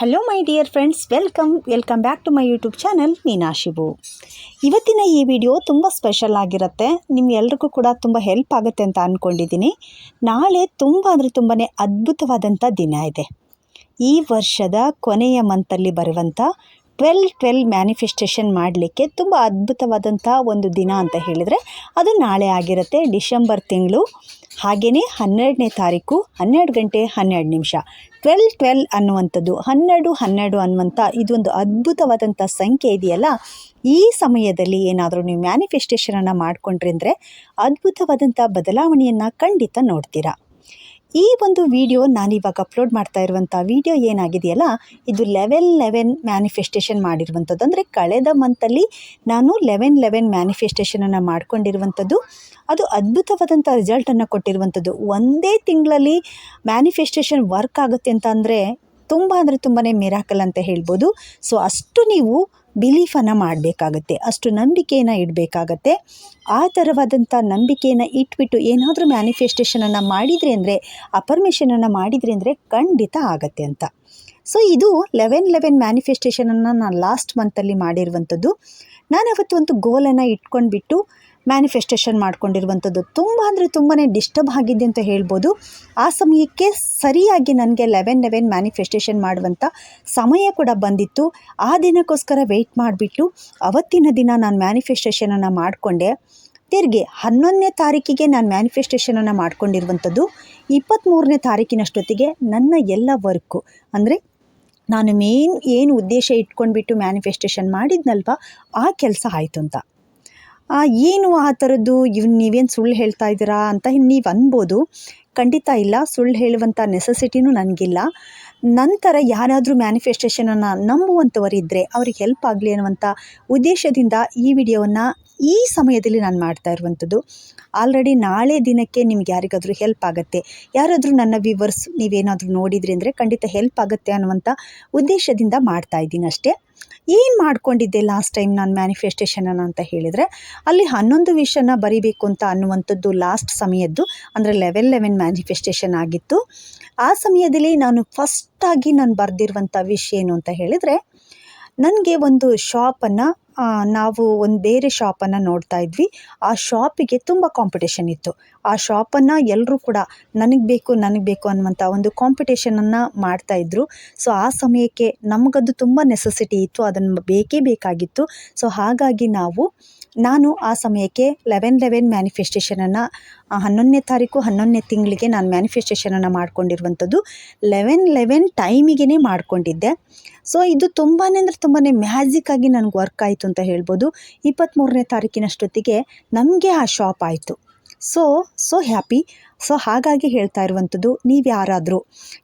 Hello my dear friends welcome welcome back to my YouTube channel ಮೀನಾಶಿಬು ಇವತ್ತಿನ ಈ video ತುಂಬ special ಆಗಿರುತ್ತೆ. ನಿಮ್ಗೆಲ್ರಿಗೂ ಕೂಡ ತುಂಬ ಹೆಲ್ಪ್ ಆಗುತ್ತೆ ಅಂತ ಅಂದ್ಕೊಂಡಿದ್ದೀನಿ ನಾಳೆ ತುಂಬ ಅಂದರೆ ತುಂಬಾ ಅದ್ಭುತವಾದಂಥ ದಿನ ಇದೆ. ಈ ವರ್ಷದ ಕೊನೆಯ ಮಂತಲ್ಲಿ ಬರುವಂಥ ಟ್ವೆಲ್ ಟ್ವೆಲ್ ಮ್ಯಾನಿಫೆಸ್ಟೇಷನ್ ಮಾಡಲಿಕ್ಕೆ ತುಂಬ ಅದ್ಭುತವಾದಂಥ ಒಂದು ದಿನ ಅಂತ ಹೇಳಿದರೆ ಅದು ನಾಳೆ ಆಗಿರುತ್ತೆ ಡಿಸೆಂಬರ್ ತಿಂಗಳು. ಹಾಗೆಯೇ ಹನ್ನೆರಡನೇ ತಾರೀಕು ಹನ್ನೆರಡು ಗಂಟೆ ಹನ್ನೆರಡು ನಿಮಿಷ. ಟ್ವೆಲ್ ಟ್ವೆಲ್ ಅನ್ನುವಂಥದ್ದು ಹನ್ನೆರಡು ಹನ್ನೆರಡು ಅನ್ನುವಂಥ ಇದೊಂದು ಅದ್ಭುತವಾದಂಥ ಸಂಖ್ಯೆ ಇದೆಯಲ್ಲ? ಈ ಸಮಯದಲ್ಲಿ ಏನಾದರೂ ನೀವು ಮ್ಯಾನಿಫೆಸ್ಟೇಷನನ್ನು ಮಾಡಿಕೊಂಡ್ರಿ ಅಂದರೆ ಅದ್ಭುತವಾದಂಥ ಬದಲಾವಣೆಯನ್ನು ಖಂಡಿತ ನೋಡ್ತೀರಾ. ಈ ಒಂದು ವಿಡಿಯೋ ನಾನಿವಾಗ ಅಪ್ಲೋಡ್ ಮಾಡ್ತಾ ಇರುವಂಥ ವಿಡಿಯೋ ಏನಾಗಿದೆಯಲ್ಲ, ಇದು ಲೆವೆನ್ ಲೆವೆನ್ ಮ್ಯಾನಿಫೆಸ್ಟೇಷನ್ ಮಾಡಿರುವಂಥದ್ದು. ಅಂದರೆ ಕಳೆದ ಮಂತಲ್ಲಿ ನಾನು ಲೆವೆನ್ ಲೆವೆನ್ ಮ್ಯಾನಿಫೆಸ್ಟೇಷನನ್ನು ಮಾಡ್ಕೊಂಡಿರುವಂಥದ್ದು. ಅದು ಅದ್ಭುತವಾದಂಥ ರಿಸಲ್ಟನ್ನು ಕೊಟ್ಟಿರುವಂಥದ್ದು. ಒಂದೇ ತಿಂಗಳಲ್ಲಿ ಮ್ಯಾನಿಫೆಸ್ಟೇಷನ್ ವರ್ಕ್ ಆಗುತ್ತೆ ಅಂತ ಅಂದರೆ ತುಂಬ ಅಂದರೆ ತುಂಬಾ ಮಿರಾಕಲ್ ಅಂತ ಹೇಳ್ಬೋದು. ಸೊ ಅಷ್ಟು ನೀವು ಬಿಲೀಫನ್ನು ಮಾಡಬೇಕಾಗತ್ತೆ, ಅಷ್ಟು ನಂಬಿಕೆಯನ್ನು ಇಡಬೇಕಾಗತ್ತೆ. ಆ ಥರವಾದಂಥ ನಂಬಿಕೆಯನ್ನು ಇಟ್ಬಿಟ್ಟು ಏನಾದರೂ ಮ್ಯಾನಿಫೆಸ್ಟೇಷನನ್ನು ಮಾಡಿದರೆ ಅಂದರೆ ಅಪರ್ಮಿಷನನ್ನು ಮಾಡಿದರೆ ಅಂದರೆ ಖಂಡಿತ ಆಗತ್ತೆ ಅಂತ. ಸೊ ಇದು ಲೆವೆನ್ ಲೆವೆನ್ ಮ್ಯಾನಿಫೆಸ್ಟೇಷನನ್ನು ನಾನು ಲಾಸ್ಟ್ ಮಂತಲ್ಲಿ ಮಾಡಿರುವಂಥದ್ದು. ನಾನು ಅವತ್ತು ಒಂದು ಗೋಲನ್ನು ಇಟ್ಕೊಂಡ್ಬಿಟ್ಟು ಮ್ಯಾನಿಫೆಸ್ಟೇಷನ್ ಮಾಡ್ಕೊಂಡಿರುವಂಥದ್ದು. ತುಂಬ ಅಂದರೆ ತುಂಬಾ ಡಿಸ್ಟರ್ಬ್ ಆಗಿದೆ ಅಂತ ಹೇಳ್ಬೋದು. ಆ ಸಮಯಕ್ಕೆ ಸರಿಯಾಗಿ ನನಗೆ ಲೆವೆನ್ ಲೆವೆನ್ ಮ್ಯಾನಿಫೆಸ್ಟೇಷನ್ ಮಾಡುವಂಥ ಸಮಯ ಕೂಡ ಬಂದಿತ್ತು. ಆ ದಿನಕ್ಕೋಸ್ಕರ ವೆಯ್ಟ್ ಮಾಡಿಬಿಟ್ಟು ಅವತ್ತಿನ ದಿನ ನಾನು ಮ್ಯಾನಿಫೆಸ್ಟೇಷನನ್ನು ಮಾಡಿಕೊಂಡೆ. ತಿರ್ಗಿ ಹನ್ನೊಂದನೇ ತಾರೀಕಿಗೆ ನಾನು ಮ್ಯಾನಿಫೆಸ್ಟೇಷನನ್ನು ಮಾಡ್ಕೊಂಡಿರುವಂಥದ್ದು. ಇಪ್ಪತ್ತ್ಮೂರನೇ ತಾರೀಕಿನಷ್ಟೊತ್ತಿಗೆ ನನ್ನ ಎಲ್ಲ ವರ್ಕು ಅಂದರೆ ನಾನು ಮೇನ್ ಏನು ಉದ್ದೇಶ ಇಟ್ಕೊಂಡ್ಬಿಟ್ಟು ಮ್ಯಾನಿಫೆಸ್ಟೇಷನ್ ಮಾಡಿದ್ನಲ್ವ, ಆ ಕೆಲಸ ಆಯಿತು ಅಂತ. ಏನು ಆ ಥರದ್ದು? ಇವ್ ನೀವೇನು ಸುಳ್ಳು ಹೇಳ್ತಾ ಇದ್ದೀರಾ ಅಂತ ನೀವು ಅನ್ಬೋದು. ಖಂಡಿತ ಇಲ್ಲ. ಸುಳ್ಳು ಹೇಳುವಂಥ ನೆಸೆಸಿಟಿನೂ ನನಗಿಲ್ಲ. ನಂತರ ಯಾರಾದರೂ ಮ್ಯಾನಿಫೆಸ್ಟೇಷನನ್ನು ನಂಬುವಂಥವರಿದ್ದರೆ ಅವ್ರಿಗೆ ಹೆಲ್ಪ್ ಆಗಲಿ ಅನ್ನುವಂಥ ಉದ್ದೇಶದಿಂದ ಈ ವಿಡಿಯೋವನ್ನು ಈ ಸಮಯದಲ್ಲಿ ನಾನು ಮಾಡ್ತಾ ಇರುವಂಥದ್ದು. ಆಲ್ರೆಡಿ ನಾಳೆ ದಿನಕ್ಕೆ ನಿಮ್ಗೆ ಯಾರಿಗಾದರೂ ಹೆಲ್ಪ್ ಆಗುತ್ತೆ. ಯಾರಾದರೂ ನನ್ನ ವ್ಯೂವರ್ಸ್ ನೀವೇನಾದರೂ ನೋಡಿದ್ರಿ ಅಂದರೆ ಖಂಡಿತ ಹೆಲ್ಪ್ ಆಗುತ್ತೆ ಅನ್ನುವಂಥ ಉದ್ದೇಶದಿಂದ ಮಾಡ್ತಾ ಇದ್ದೀನಿ ಅಷ್ಟೇ. ಏನು ಮಾಡ್ಕೊಂಡಿದ್ದೆ ಲಾಸ್ಟ್ ಟೈಮ್ ನಾನು ಮ್ಯಾನಿಫೆಸ್ಟೇಷನನ್ನು ಅಂತ ಹೇಳಿದರೆ, ಅಲ್ಲಿ ಹನ್ನೊಂದು ವಿಷಯನ ಬರಿಬೇಕು ಅಂತ ಅನ್ನುವಂಥದ್ದು ಲಾಸ್ಟ್ ಸಮಯದ್ದು, ಅಂದರೆ ಲೆವೆಲ್ ಲೆವೆನ್ ಮ್ಯಾನಿಫೆಸ್ಟೇಷನ್ ಆಗಿತ್ತು. ಆ ಸಮಯದಲ್ಲಿ ನಾನು ಫಸ್ಟಾಗಿ ನಾನು ಬರೆದಿರುವಂಥ ವಿಷ್ ಏನು ಅಂತ ಹೇಳಿದರೆ, ನನಗೆ ಒಂದು ಶಾಪನ್ನು ನಾವು ಒಂದು ಬೇರೆ ಶಾಪನ್ನು ನೋಡ್ತಾ ಇದ್ವಿ. ಆ ಶಾಪಿಗೆ ತುಂಬ ಕಾಂಪಿಟೇಷನ್ ಇತ್ತು. ಆ ಶಾಪನ್ನು ಎಲ್ಲರೂ ಕೂಡ ನನಗೆ ಬೇಕು ನನಗೆ ಬೇಕು ಅನ್ನುವಂಥ ಒಂದು ಕಾಂಪಿಟೇಷನನ್ನು ಮಾಡ್ತಾಯಿದ್ರು ಸೊ ಆ ಸಮಯಕ್ಕೆ ನಮಗದು ತುಂಬ ನೆಸೆಸಿಟಿ ಇತ್ತು. ಅದನ್ನು ಬೇಕೇ ಬೇಕಾಗಿತ್ತು. ಸೊ ಹಾಗಾಗಿ ನಾವು, ನಾನು ಆ ಸಮಯಕ್ಕೆ ಲೆವೆನ್ ಲೆವೆನ್ ಮ್ಯಾನಿಫೆಸ್ಟೇಷನನ್ನು ಹನ್ನೊಂದನೇ ತಾರೀಕು, ಹನ್ನೊಂದನೇ ತಿಂಗಳಿಗೆ ನಾನು ಮ್ಯಾನಿಫೆಸ್ಟೇಷನನ್ನು ಮಾಡ್ಕೊಂಡಿರುವಂಥದ್ದು ಲೆವೆನ್ ಲೆವೆನ್ ಟೈಮಿಗೆ ಮಾಡ್ಕೊಂಡಿದ್ದೆ. ಸೊ ಇದು ತುಂಬಾ ಅಂದರೆ ತುಂಬಾ ಮ್ಯಾಜಿಕ್ಕಾಗಿ ನನಗೆ ವರ್ಕ್ ಆಯಿತು ಅಂತ ಹೇಳ್ಬೋದು. ಇಪ್ಪತ್ತ್ಮೂರನೇ ತಾರೀಕಿನಷ್ಟೊತ್ತಿಗೆ ನಮಗೆ ಆ ಶಾಪ್ ಆಯಿತು. ಸೊ ಸೊ ಹ್ಯಾಪಿ ಸೊ ಹಾಗಾಗಿ ಹೇಳ್ತಾ ಇರುವಂಥದ್ದು ನೀವು ಯಾರಾದರೂ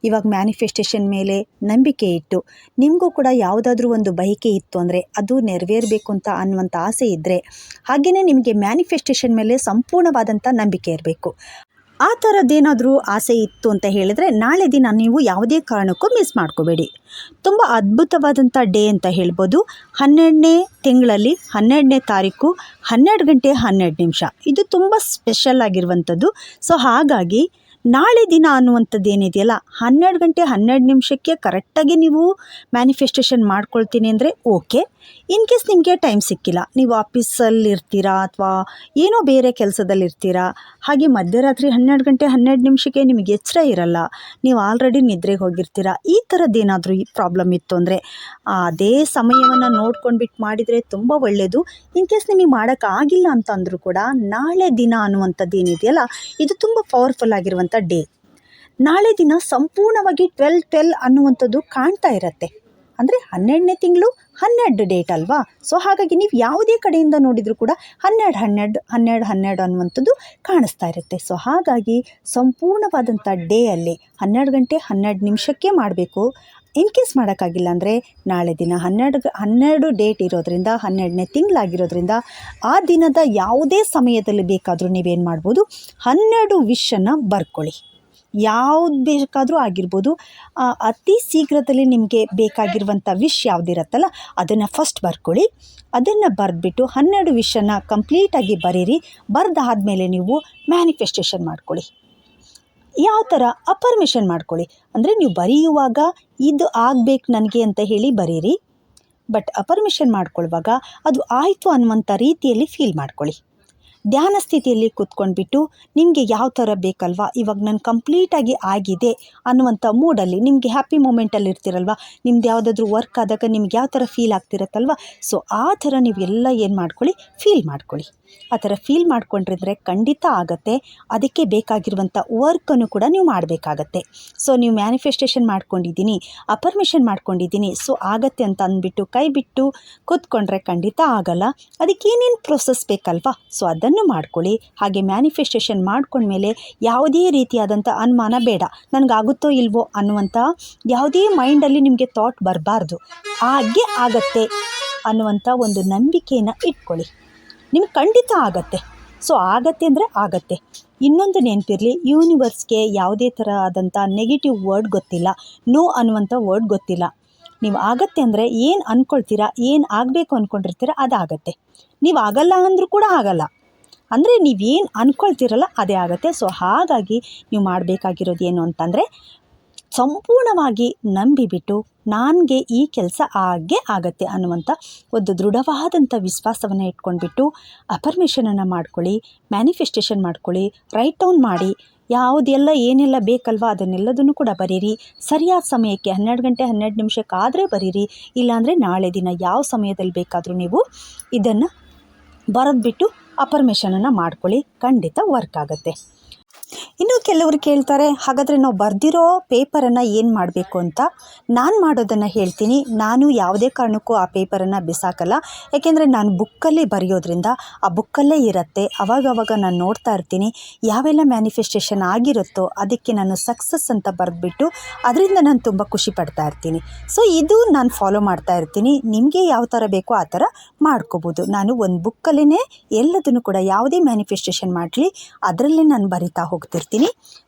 ಇವಾಗ ಮ್ಯಾನಿಫೆಸ್ಟೇಷನ್ ಮೇಲೆ ನಂಬಿಕೆ ಇಟ್ಟು, ನಿಮಗೂ ಕೂಡ ಯಾವುದಾದ್ರೂ ಒಂದು ಬಯಕೆ ಇತ್ತು ಅಂದರೆ ಅದು ನೆರವೇರಬೇಕು ಅಂತ ಅನ್ನುವಂಥ ಆಸೆ ಇದ್ದರೆ ಹಾಗೆಯೇ ನಿಮಗೆ ಮ್ಯಾನಿಫೆಸ್ಟೇಷನ್ ಮೇಲೆ ಸಂಪೂರ್ಣವಾದಂಥ ನಂಬಿಕೆ ಇರಬೇಕು. ಆ ಥರದ್ದೇನಾದರೂ ಆಸೆ ಇತ್ತು ಅಂತ ಹೇಳಿದರೆ ನಾಳೆ ದಿನ ನೀವು ಯಾವುದೇ ಕಾರಣಕ್ಕೂ ಮಿಸ್ ಮಾಡ್ಕೋಬೇಡಿ. ತುಂಬ ಅದ್ಭುತವಾದಂಥ ಡೇ ಅಂತ ಹೇಳ್ಬೋದು. ಹನ್ನೆರಡನೇ ತಿಂಗಳಲ್ಲಿ, ಹನ್ನೆರಡನೇ ತಾರೀಕು, ಹನ್ನೆರಡು ಗಂಟೆ ಹನ್ನೆರಡು ನಿಮಿಷ. ಇದು ತುಂಬ ಸ್ಪೆಷಲ್ ಆಗಿರುವಂಥದ್ದು. ಸೊ ಹಾಗಾಗಿ ನಾಳೆ ದಿನ ಅನ್ನುವಂಥದ್ದು ಏನಿದೆಯಲ್ಲ, ಹನ್ನೆರಡು ಗಂಟೆ ಹನ್ನೆರಡು ನಿಮಿಷಕ್ಕೆ ಕರೆಕ್ಟಾಗಿ ನೀವು ಮ್ಯಾನಿಫೆಸ್ಟೇಷನ್ ಮಾಡ್ಕೊಳ್ತೀನಿ ಅಂದರೆ ಓಕೆ ಇನ್ ಕೇಸ್ ನಿಮಗೆ ಟೈಮ್ ಸಿಕ್ಕಿಲ್ಲ, ನೀವು ಆಫೀಸಲ್ಲಿ ಇರ್ತೀರಾ ಅಥವಾ ಏನೋ ಬೇರೆ ಕೆಲಸದಲ್ಲಿ ಇರ್ತೀರಾ, ಹಾಗೆ ಮಧ್ಯರಾತ್ರಿ ಹನ್ನೆರಡು ಗಂಟೆ ಹನ್ನೆರಡು ನಿಮಿಷಕ್ಕೆ ನಿಮಗೆ ಎಚ್ಚರ ಇರಲ್ಲ, ನೀವು ಆಲ್ರೆಡಿ ನಿದ್ರೆಗೆ ಹೋಗಿರ್ತೀರಾ, ಈ ಥರದ್ದೇನಾದರೂ ಪ್ರಾಬ್ಲಮ್ ಇತ್ತು ಅಂದರೆ, ಅದೇ ಸಮಯವನ್ನು ನೋಡ್ಕೊಂಡ್ಬಿಟ್ಟು ಮಾಡಿದರೆ ತುಂಬ ಒಳ್ಳೆಯದು ಇನ್ ಕೇಸ್ ನಿಮಗೆ ಮಾಡೋಕ್ಕಾಗಿಲ್ಲ ಅಂತ ಅಂದರೂ ಕೂಡ, ನಾಳೆ ದಿನ ಅನ್ನುವಂಥದ್ದು ಏನಿದೆಯಲ್ಲ, ಇದು ತುಂಬ ಪವರ್ಫುಲ್ ಆಗಿರುವಂಥ ಡೇ ನಾಳೆ ದಿನ ಸಂಪೂರ್ಣವಾಗಿ ಟ್ವೆಲ್ ಟ್ವೆಲ್ ಅನ್ನುವಂಥದ್ದು ಕಾಣ್ತಾ ಇರುತ್ತೆ. ಅಂದರೆ ಹನ್ನೆರಡನೇ ತಿಂಗಳು ಹನ್ನೆರಡು ಡೇಟ್ ಅಲ್ವಾ? ಸೊ ಹಾಗಾಗಿ ನೀವು ಯಾವುದೇ ಕಡೆಯಿಂದ ನೋಡಿದರೂ ಕೂಡ ಹನ್ನೆರಡು ಹನ್ನೆರಡು ಹನ್ನೆರಡು ಹನ್ನೆರಡು ಅನ್ನುವಂಥದ್ದು ಕಾಣಿಸ್ತಾ ಇರುತ್ತೆ. ಸೊ ಹಾಗಾಗಿ ಸಂಪೂರ್ಣವಾದಂಥ ಡೇ ಅಲ್ಲಿ ಹನ್ನೆರಡು ಗಂಟೆ ಹನ್ನೆರಡು ನಿಮಿಷಕ್ಕೆ ಮಾಡಬೇಕು. ಇನ್ ಕೇಸ್ ಮಾಡೋಕ್ಕಾಗಿಲ್ಲ ಅಂದರೆ ನಾಳೆ ದಿನ ಹನ್ನೆರಡು ಹನ್ನೆರಡು ಡೇಟ್ ಇರೋದ್ರಿಂದ, ಹನ್ನೆರಡನೇ ತಿಂಗಳಾಗಿರೋದ್ರಿಂದ ಆ ದಿನದ ಯಾವುದೇ ಸಮಯದಲ್ಲಿ ಬೇಕಾದರೂ ನೀವೇನು ಮಾಡ್ಬೋದು? ಹನ್ನೆರಡು ವಿಷನ್ನು ಬರ್ಕೊಳ್ಳಿ. ಯಾವ್ದು ಬೇಕಾದರೂ ಆಗಿರ್ಬೋದು ಅತಿ ಶೀಘ್ರದಲ್ಲಿ ನಿಮಗೆ ಬೇಕಾಗಿರುವಂಥ ವಿಶ್ ಯಾವುದಿರತ್ತಲ್ಲ, ಅದನ್ನು ಫಸ್ಟ್ ಬರ್ಕೊಳ್ಳಿ. ಅದನ್ನು ಬರೆದ್ಬಿಟ್ಟು ಹನ್ನೆರಡು ವಿಷನ್ನು ಕಂಪ್ಲೀಟಾಗಿ ಬರೀರಿ. ಬರೆದಾದ್ಮೇಲೆ ನೀವು ಮ್ಯಾನಿಫೆಸ್ಟೇಷನ್ ಮಾಡ್ಕೊಳ್ಳಿ. ಯಾವ ಥರ ಅಪರ್ಮಿಷನ್ ಮಾಡ್ಕೊಳ್ಳಿ. ಅಂದರೆ ನೀವು ಬರೆಯುವಾಗ ಇದು ಆಗಬೇಕು ನನಗೆ ಅಂತ ಹೇಳಿ ಬರೀರಿ. ಬಟ್ ಅಪರ್ಮಿಷನ್ ಮಾಡ್ಕೊಳ್ಳುವಾಗ ಅದು ಆಯಿತು ಅನ್ನುವಂಥ ರೀತಿಯಲ್ಲಿ ಫೀಲ್ ಮಾಡ್ಕೊಳ್ಳಿ. ಧ್ಯಾನ ಸ್ಥಿತಿಯಲ್ಲಿ ಕೂತ್ಕೊಂಡ್ಬಿಟ್ಟು, ನಿಮಗೆ ಯಾವ ಥರ ಬೇಕಲ್ವಾ? ಇವಾಗ ನಾನು ಕಂಪ್ಲೀಟಾಗಿ ಆಗಿದೆ ಅನ್ನುವಂಥ ಮೂಡಲ್ಲಿ ನಿಮಗೆ ಹ್ಯಾಪಿ ಮೂಮೆಂಟಲ್ಲಿ ಇರ್ತಿರಲ್ವ? ನಿಮ್ದು ಯಾವುದಾದ್ರೂ ವರ್ಕ್ ಆದಾಗ ನಿಮ್ಗೆ ಯಾವ ಥರ ಫೀಲ್ ಆಗ್ತಿರತ್ತಲ್ವ? ಸೊ ಆ ಥರ ನೀವು ಎಲ್ಲ ಏನು ಮಾಡ್ಕೊಳ್ಳಿ? ಫೀಲ್ ಮಾಡ್ಕೊಳ್ಳಿ. ಆ ಥರ ಫೀಲ್ ಮಾಡ್ಕೊಂಡಿದ್ರೆ ಖಂಡಿತ ಆಗತ್ತೆ. ಅದಕ್ಕೆ ಬೇಕಾಗಿರುವಂಥ ವರ್ಕನ್ನು ಕೂಡ ನೀವು ಮಾಡಬೇಕಾಗತ್ತೆ. ಸೊ ನೀವು ಮ್ಯಾನಿಫೆಸ್ಟೇಷನ್ ಮಾಡ್ಕೊಂಡಿದ್ದೀನಿ ಅಪರ್ಮಿಷನ್ ಮಾಡ್ಕೊಂಡಿದ್ದೀನಿ ಸೊ ಆಗತ್ತೆ ಅಂತ ಅಂದ್ಬಿಟ್ಟು ಕೈ ಬಿಟ್ಟು ಕೂತ್ಕೊಂಡ್ರೆ ಖಂಡಿತ ಆಗಲ್ಲ. ಅದಕ್ಕೆ ಏನೇನು ಪ್ರೊಸೆಸ್ ಬೇಕಲ್ವಾ? ಸೊ ಅದನ್ನು ಮಾಡ್ಕೊಳ್ಳಿ. ಹಾಗೆ ಮ್ಯಾನಿಫೆಸ್ಟೇಷನ್ ಮಾಡ್ಕೊಂಡ್ಮೇಲೆ ಯಾವುದೇ ರೀತಿಯಾದಂಥ ಅನುಮಾನ ಬೇಡ. ನನಗಾಗುತ್ತೋ ಇಲ್ವೋ ಅನ್ನುವಂಥ ಯಾವುದೇ ಮೈಂಡಲ್ಲಿ ನಿಮಗೆ ಥಾಟ್ ಬರಬಾರ್ದು. ಹಾಗೆ ಆಗತ್ತೆ ಅನ್ನುವಂಥ ಒಂದು ನಂಬಿಕೆಯನ್ನು ಇಟ್ಕೊಳ್ಳಿ. ನಿಮ್ಗೆ ಖಂಡಿತ ಆಗತ್ತೆ. ಸೊ ಆಗತ್ತೆ ಅಂದರೆ ಆಗತ್ತೆ. ಇನ್ನೊಂದು ನೆನಪಿರಲಿ ಯೂನಿವರ್ಸ್ಗೆ ಯಾವುದೇ ಥರ ಆದಂಥ ನೆಗೆಟಿವ್ ವರ್ಡ್ ಗೊತ್ತಿಲ್ಲ. ನೋ ಅನ್ನುವಂಥ ವರ್ಡ್ ಗೊತ್ತಿಲ್ಲ. ನೀವು ಆಗತ್ತೆ ಅಂದರೆ ಏನು ಅಂದ್ಕೊಳ್ತೀರಾ ಏನು ಆಗಬೇಕು ಅಂದ್ಕೊಂಡಿರ್ತೀರ ಅದಾಗತ್ತೆ. ನೀವು ಆಗಲ್ಲ ಅಂದರೂ ಕೂಡ ಆಗಲ್ಲ. ಅಂದರೆ ನೀವೇನು ಅಂದ್ಕೊಳ್ತೀರಲ್ಲ ಅದೇ ಆಗುತ್ತೆ. ಸೊ ಹಾಗಾಗಿ ನೀವು ಮಾಡಬೇಕಾಗಿರೋದು ಏನು ಅಂತಂದರೆ, ಸಂಪೂರ್ಣವಾಗಿ ನಂಬಿಬಿಟ್ಟು ನನಗೆ ಈ ಕೆಲಸ ಆಗೇ ಆಗತ್ತೆ ಅನ್ನುವಂಥ ಒಂದು ದೃಢವಾದಂಥ ವಿಶ್ವಾಸವನ್ನು ಇಟ್ಕೊಂಡ್ಬಿಟ್ಟು ಅಪರ್ಮಿಷನನ್ನು ಮಾಡ್ಕೊಳ್ಳಿ ಮ್ಯಾನಿಫೆಸ್ಟೇಷನ್ ಮಾಡ್ಕೊಳ್ಳಿ ರೈಟ್ ಡೌನ್ ಮಾಡಿ, ಯಾವುದೆಲ್ಲ ಏನೆಲ್ಲ ಬೇಕಲ್ವಾ ಅದನ್ನೆಲ್ಲದನ್ನು ಕೂಡ ಬರೀರಿ. ಸರಿಯಾದ ಸಮಯಕ್ಕೆ ಹನ್ನೆರಡು ಗಂಟೆ ಹನ್ನೆರಡು ನಿಮಿಷಕ್ಕಾದರೆ ಬರೀರಿ. ಇಲ್ಲಾಂದರೆ ನಾಳೆ ದಿನ ಯಾವ ಸಮಯದಲ್ಲಿ ಬೇಕಾದರೂ ನೀವು ಇದನ್ನು ಬರೆದ್ಬಿಟ್ಟು ಅಪರ್ಮಿಷನನ್ನು ಮಾಡ್ಕೊಳ್ಳಿ. ಖಂಡಿತ ವರ್ಕ್ ಆಗುತ್ತೆ. ಇನ್ನು ಕೆಲವರು ಕೇಳ್ತಾರೆ, ಹಾಗಾದರೆ ನಾವು ಬರೆದಿರೋ ಪೇಪರನ್ನು ಏನು ಮಾಡಬೇಕು ಅಂತ. ನಾನು ಮಾಡೋದನ್ನು ಹೇಳ್ತೀನಿ. ನಾನು ಯಾವುದೇ ಕಾರಣಕ್ಕೂ ಆ ಪೇಪರನ್ನು ಬಿಸಾಕಲ್ಲ. ಯಾಕೆಂದರೆ ನಾನು ಬುಕ್ಕಲ್ಲಿ ಬರೆಯೋದ್ರಿಂದ ಆ ಬುಕ್ಕಲ್ಲೇ ಇರುತ್ತೆ. ಅವಾಗವಾಗ ನಾನು ನೋಡ್ತಾ ಇರ್ತೀನಿ ಯಾವೆಲ್ಲ ಮ್ಯಾನಿಫೆಸ್ಟೇಷನ್ ಆಗಿರುತ್ತೋ ಅದಕ್ಕೆ ನಾನು ಸಕ್ಸಸ್ ಅಂತ ಬರೆದ್ಬಿಟ್ಟು ಅದರಿಂದ ನಾನು ತುಂಬ ಖುಷಿ ಪಡ್ತಾ ಇರ್ತೀನಿ. ಸೊ ಇದು ನಾನು ಫಾಲೋ ಮಾಡ್ತಾ ಇರ್ತೀನಿ. ನಿಮಗೆ ಯಾವ ಥರ ಬೇಕೋ ಆ ಥರ ಮಾಡ್ಕೋಬೋದು. ನಾನು ಒಂದು ಬುಕ್ಕಲ್ಲೇ ಎಲ್ಲದನ್ನು ಕೂಡ ಯಾವುದೇ ಮ್ಯಾನಿಫೆಸ್ಟೇಷನ್ ಮಾಡಲಿ, ಅದರಲ್ಲೇ ನಾನು ಬರಿತಾ ಹೋಗ್ತಿರ್ತೀನಿ.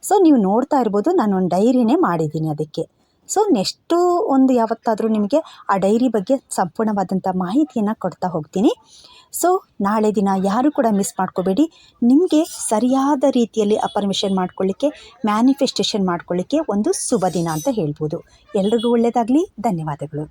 ಸೊ ನೀವು ನೋಡ್ತಾ ಇರ್ಬೋದು ನಾನು ಒಂದು ಡೈರಿನೇ ಮಾಡಿದ್ದೀನಿ ಅದಕ್ಕೆ. ಸೊ ನೆಕ್ಸ್ಟು ಒಂದು ಯಾವತ್ತಾದರೂ ನಿಮಗೆ ಆ ಡೈರಿ ಬಗ್ಗೆ ಸಂಪೂರ್ಣವಾದಂಥ ಮಾಹಿತಿಯನ್ನು ಕೊಡ್ತಾ ಹೋಗ್ತೀನಿ. ಸೊ ನಾಳೆ ದಿನ ಯಾರು ಕೂಡ ಮಿಸ್ ಮಾಡ್ಕೋಬೇಡಿ. ನಿಮಗೆ ಸರಿಯಾದ ರೀತಿಯಲ್ಲಿ ಅಪರ್ಮಿಷನ್ ಮಾಡ್ಕೊಳ್ಳಿಕ್ಕೆ ಮ್ಯಾನಿಫೆಸ್ಟೇಷನ್ ಮಾಡ್ಕೊಳ್ಳಿಕ್ಕೆ ಒಂದು ಶುಭ ದಿನ ಅಂತ ಹೇಳ್ಬೋದು. ಎಲ್ರಿಗೂ ಒಳ್ಳೆಯದಾಗಲಿ ಧನ್ಯವಾದಗಳು.